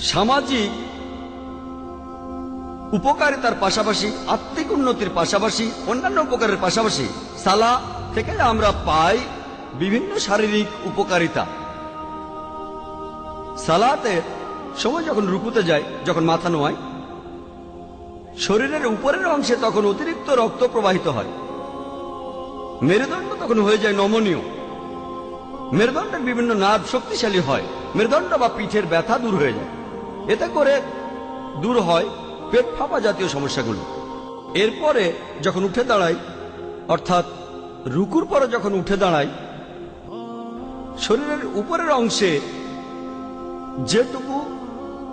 সামাজিক উপকারিতার পাশাপাশি, আত্মিক উন্নতির পাশাপাশি, অন্যান্য উপকারের পাশাপাশি সালা থেকে আমরা পাই বিভিন্ন শারীরিক উপকারিতা। সালাতে সময় যখন রুকুতে যায়, যখন মাথা নোয়ায়, শরীরের উপরের অংশে তখন অতিরিক্ত রক্ত প্রবাহিত হয়। মেরুদণ্ড তখন হয়ে যায় নমনীয়। মেরুদণ্ডের বিভিন্ন নার্ভ শক্তিশালী হয়। মেরুদণ্ড বা পিঠের ব্যথা দূর হয়ে যায়। এতে করে দূর হয় পেট ফাঁপা জাতীয় সমস্যাগুলো। এরপরে যখন উঠে দাঁড়াই, অর্থাৎ রুকুর পরে যখন উঠে দাঁড়াই, শরীরের উপরের অংশে যেটুকু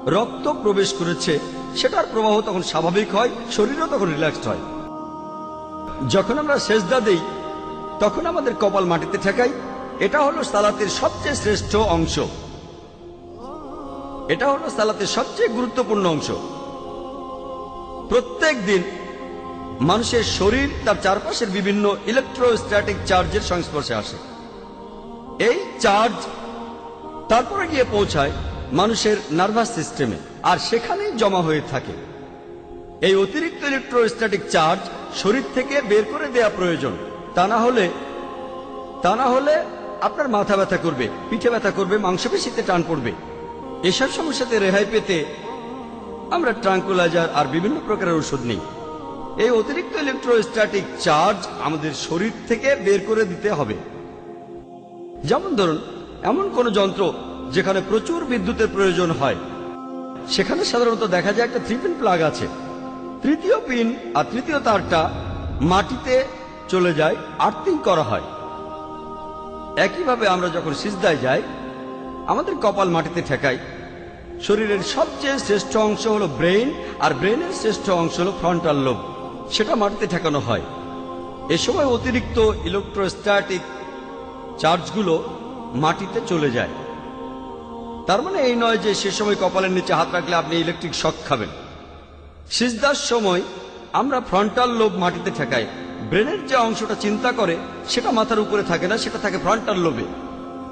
রক্ত প্রবেশ করেছে, সেটার প্রবাহ তখন স্বাভাবিক হয়, শরীরও তখন রিল্যাক্সড হয়। যখন আমরা সেজদা দেই, তখন আমাদের কপাল মাটিতে ঠেকাই, এটা হলো সালাতের সবচেয়ে শ্রেষ্ঠ অংশ। এটা হলো সালাতের সবচেয়ে গুরুত্বপূর্ণ অংশ। প্রত্যেক দিন মানুষের শরীর তার চারপাশের বিভিন্ন ইলেকট্রোস্ট্যাটিক চার্জের সংস্পর্শে আসে। এই চার্জ তারপরে গিয়ে পৌঁছায় মানুষের নার্ভাস সিস্টেমে আর সেখানেই জমা হয়ে থাকে। এই অতিরিক্ত ইলেকট্রোস্ট্যাটিক চার্জ শরীর থেকে বের করে দেয়া প্রয়োজন। তা না হলে, তা না হলে আপনার মাথা ব্যথা করবে, পিঠে ব্যথা করবে, মাংসপেশিতে টান পড়বে। এসব সমস্যাতে রেহাই পেতে আমরা ট্রাঙ্কুলাইজার আর বিভিন্ন প্রকারের ওষুধ নিই। এই অতিরিক্ত ইলেকট্রোস্ট্যাটিক চার্জ আমাদের শরীর থেকে বের করে দিতে হবে। যেমন ধরুন, এমন কোন যন্ত্র যেখানে প্রচুর বিদ্যুতের প্রয়োজন হয়। সেখানে সাধারণত দেখা যায় একটা থ্রি পিন প্লাগ আছে। তৃতীয় পিন আর তৃতীয় তারটা মাটিতে চলে যায়, আর্থিং করা হয়। একইভাবে আমরা যখন সিজদায় যাই আমাদের কপাল মাটিতে ঠেকাই। শরীরের সবচেয়ে শ্রেষ্ঠ অংশ হলো ব্রেইন, আর ব্রেইনের শ্রেষ্ঠ অংশ হলো ফ্রন্টাল লোব। সেটা মাটিতে ঠেকানো হয়। এ সময় অতিরিক্ত ইলেকট্রোস্ট্যাটিক চার্জগুলো মাটিতে চলে যায়। তার মানে এই নয় যে সে সময় কপালের নিচে হাত রাখলে আপনি ইলেকট্রিক শক খাবেন। সিজদার সময় আমরা ফ্রন্টাল লোব মাটিতে ঠেকাই। ব্রেনের যে অংশটা চিন্তা করে, সেটা মাথার উপরে থাকে না, সেটা থাকে ফ্রন্টাল লোবে।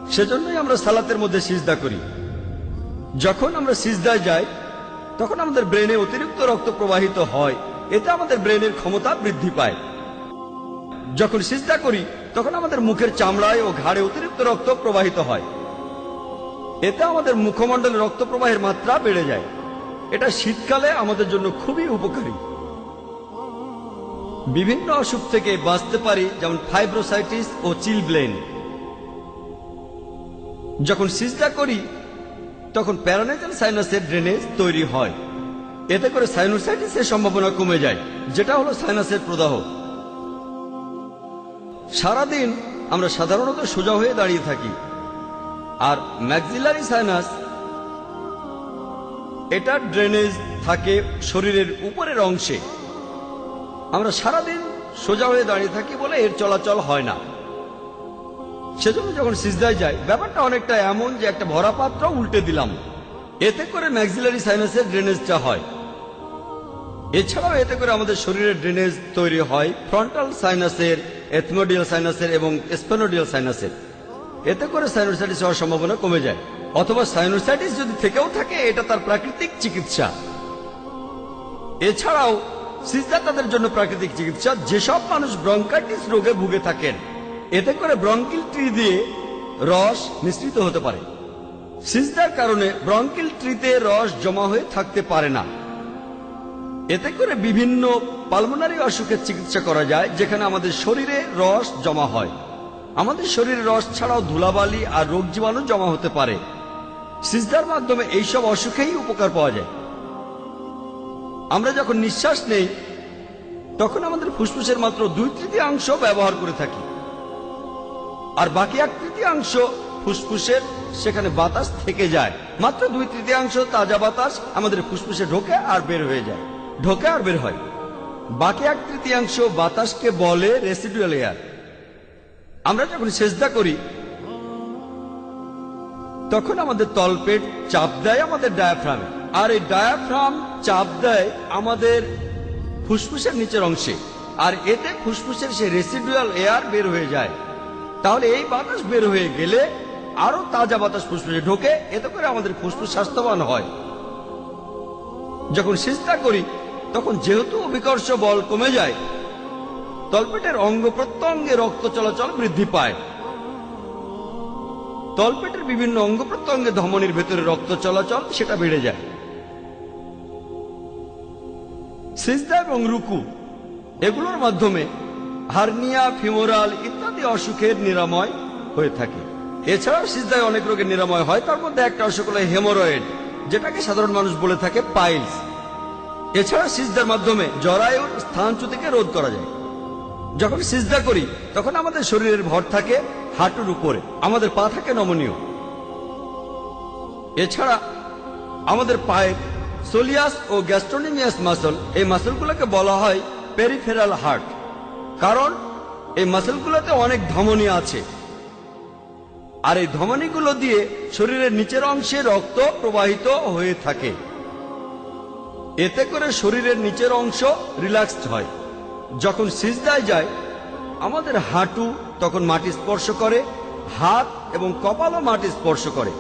সেজন্যই আমরা সালাতের মধ্যে সিজদা করি। যখন আমরা সিজদায় যাই, তখন আমাদের ব্রেনে অতিরিক্ত রক্ত প্রবাহিত হয়। এতে আমাদের ব্রেনের ক্ষমতা বৃদ্ধি পায়। যখন সিজদা করি, তখন আমাদের মুখের চামড়ায় ও ঘাড়ে অতিরিক্ত রক্ত প্রবাহিত হয়। এতে আমাদের মুখমণ্ডলে রক্ত প্রবাহের মাত্রা বেড়ে যায়। এটা শীতকালে আমাদের জন্য খুবই উপকারী। বিভিন্ন অসুখ থেকে বাঁচতে পারি, যেমন ফাইব্রোসাইটিস ও চিলব্লেন যখন সিজদা করি, তখন প্যারানাইজাল সাইনাসের ড্রেনেজ তৈরি হয়। এতে করে সাইনোসাইটিসের সম্ভাবনা কমে যায়, যেটা হলো সাইনাসের প্রদাহ। সারাদিন আমরা সাধারণত সোজা হয়ে দাঁড়িয়ে থাকি। আর ম্যাক্সিলারি সাইনাস, এটা ড্রেনেজ থাকে শরীরের উপরের অংশে। আমরা সারাদিন সোজা হয়ে দাঁড়িয়ে থাকি বলে এর চলাচল হয় না। সেজন্য যখন সিজদায় যায় ব্যাপারটা অনেকটা এমন যে একটা ভরা পাত্র উল্টে দিলাম। এতে করে ম্যাক্সিলারি সাইনাসের ড্রেনেজটা হয়। এছাড়াও এতে করে আমাদের শরীরের ড্রেনেজ তৈরি হয় ফ্রন্টাল সাইনাসের এথমোডিয়াল সাইনাসের এবং স্পেনোডিয়াল সাইনাসের এতে করে সাইনোসাইটিস হওয়ার সম্ভাবনা কমে যায়। অথবা সাইনোসাইটিস যদি থেকেও থাকে, এটা তার প্রাকৃতিক চিকিৎসা। এছাড়াও সিজদা তাদের জন্য প্রাকৃতিক চিকিৎসা, যেসব মানুষ ব্রঙ্কাইটিস রোগে ভুগে থাকেন এতে করে ব্রঙ্কিল ট্রি দিয়ে রস মিশ্রিত হতে পারে। সিজদার কারণে ব্রঙ্কিল ট্রিতে রস জমা হয়ে থাকতে পারে না। এতে করে বিভিন্ন পালমোনারি অসুখের চিকিৎসা করা যায়, যেখানে আমাদের শরীরে রস জমা হয়। আমাদের শরীরে রস ছাড়াও ধুলাবালি আর রোগ জীবাণু জমা হতে পারে। সিজদার মাধ্যমে এইসব অসুখেই উপকার পাওয়া যায়। আমরা যখন নিঃশ্বাস নেই, তখন আমাদের ফুসফুসের মাত্র দুই তৃতীয়াংশ ব্যবহার করে থাকি। আর বাকি এক তৃতীয়াংশ ফুসফুসের সেখানে বাতাস থেকে যায়। মাত্র দুই তৃতীয়াংশ তাজা বাতাস আমাদের ফুসফুসে ঢোকে আর বের হয়ে যায়। ঢোকে আর বের হয়। বাকি এক তৃতীয়াংশ বাতাসকে বলে রেসিডুয়াল এয়ার আমরা যখন সেজদা করি, তখন আমাদের তলপেট চাপ দেয় আমাদের ডায়াফ্রামে আর এই ডায়াফ্রাম চাপ দেয় আমাদের ফুসফুসের নিচের অংশে। আর এতে ফুসফুসের সেই রেসিডুয়াল এয়ার বের হয়ে যায়। তাহলে এই বাতাস বের হয়ে গেলে আরও তাজা বাতাস ফুসফুসে ঢোকে, এতে করে আমাদের ফুসফুস স্বাস্থ্যবান হয়। যখন সিজদা করি, তখন যেহেতু অভিকর্ষ বল কমে যায়, তলপেটের অঙ্গ প্রত্যঙ্গে রক্ত চলাচল বৃদ্ধি পায়। তলপেটের বিভিন্ন অঙ্গ প্রত্যঙ্গে ধমনির ভেতরে রক্ত চলাচল, সেটা বেড়ে যায়। সিজদা এবং রুকু, এগুলোর মাধ্যমে হার্নিয়া, ফিমোরাল ইত্যাদি অসুখের নিরাময় হয়ে থাকে। এছাড়াও সিজদায় অনেক রোগের নিরাময় হয়, তার মধ্যে একটা অসুখ হলো হেমোরয়েড, যেটাকে সাধারণ মানুষ বলে থাকে পাইলস। এছাড়া সিজদার মাধ্যমে জরায়ুর স্থানচ্যুতিকে রোধ করা যায়। যখন সিজদা করি, তখন আমাদের শরীরের ভর থাকে হাঁটুর উপরে, আমাদের পা থাকে নমনীয়। এছাড়া আমাদের পায়ের সোলিয়াস ও গ্যাস্ট্রোনিমিয়াস মাসল, এই মাসলগুলোকে বলা হয় পেরিফেরাল হার্ট। কারণ এই মাসলগুলোতে অনেক ধমনী আছে। আর এই ধমনীগুলো দিয়ে শরীরের নিচের অংশে রক্ত প্রবাহিত হয়ে থাকে। এতে করে শরীরের নিচের অংশ রিল্যাক্সড হয়। যখন সিজদায় যায়, আমাদের হাঁটু তখন মাটি স্পর্শ করে, হাত এবং কপালও মাটি স্পর্শ করে।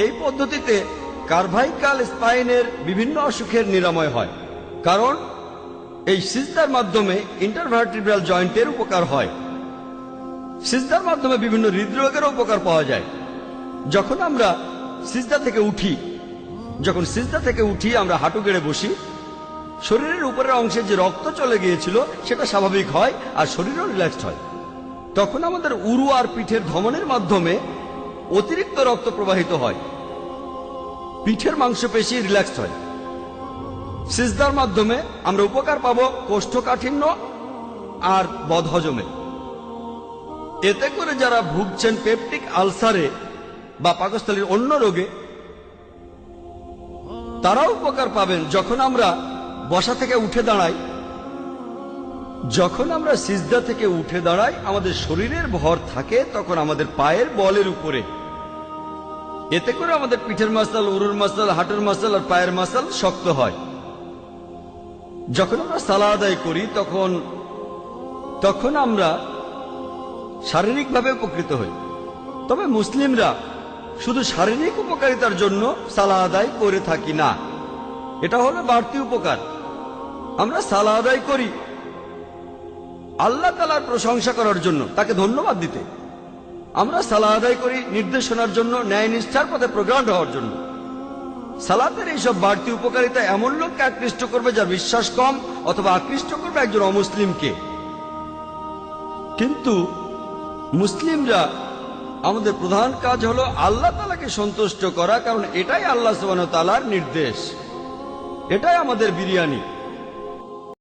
এই পদ্ধতিতে কার্ভাইকাল স্পাইনের বিভিন্ন অসুখের নিরাময় হয়। কারণ এই সিজদার মাধ্যমে ইন্টারভার্টিব্রাল জয়েন্টের উপকার হয়। সিজদার মাধ্যমে বিভিন্ন হৃদরোগের উপকার পাওয়া যায়। যখন আমরা সিজদা থেকে উঠি, যখন সিজদা থেকে উঠি, আমরা হাঁটু গেড়ে বসি, শরীরের উপরের অংশে যে রক্ত চলে গিয়েছিল, সেটা স্বাভাবিক হয় আর শরীরও রিল্যাক্সড হয়। তখন আমাদের উরু আর পিঠের ধমনের মাধ্যমে অতিরিক্ত রক্ত প্রবাহিত হয়। পিঠের মাংসপেশি রিল্যাক্সড হয়। সিজদার মাধ্যমে আমরা উপকার পাব কোষ্ঠকাঠিন্য আর বদহজমে। এতে করে যারা ভুগছেন পেপটিক আলসারে বা পাকস্থলীর অন্য রোগে, তারাও উপকার পাবেন যখন আমরা বসা থেকে উঠে দাঁড়াই। যখন আমরা সিজদা থেকে উঠে দাঁড়াই, আমাদের শরীরের ভর থাকে তখন আমাদের পায়ের বলের উপরে। এতে করে আমাদের পিঠের মাসাল, উরুর মাসাল, হাঁটুর মাসাল আর পায়ের মাসাল শক্ত হয়। যখন আমরা সালা আদায় করি, তখন তখন আমরা শারীরিকভাবে উপকৃত হই। তবে মুসলিমরা শুধু শারীরিক উপকারিতার জন্য সালা আদায় করে থাকি না। এটা হলো বাড়তি উপকার। আমরা সালা আদায় করি আল্লাহ তালার প্রশংসা করার জন্য, তাকে ধন্যবাদ দিতে। আমরা সালা আদায় করি নির্দেশনার জন্য, ন্যায় নিষ্ঠার পথে প্রগ্রাম হওয়ার জন্য। সালাতের এইসব বাড়তি উপকারিতা এমন লোককে আকৃষ্ট করবে যার বিশ্বাস কম অথবা আকৃষ্ট করবে একজন অমুসলিমকে। কিন্তু মুসলিমরা আমাদের প্রধান কাজ হলো আল্লাহ তালাকে সন্তুষ্ট করা, কারণ এটাই আল্লাহ সুবান তালার নির্দেশ। এটাই আমাদের বিরিয়ানি।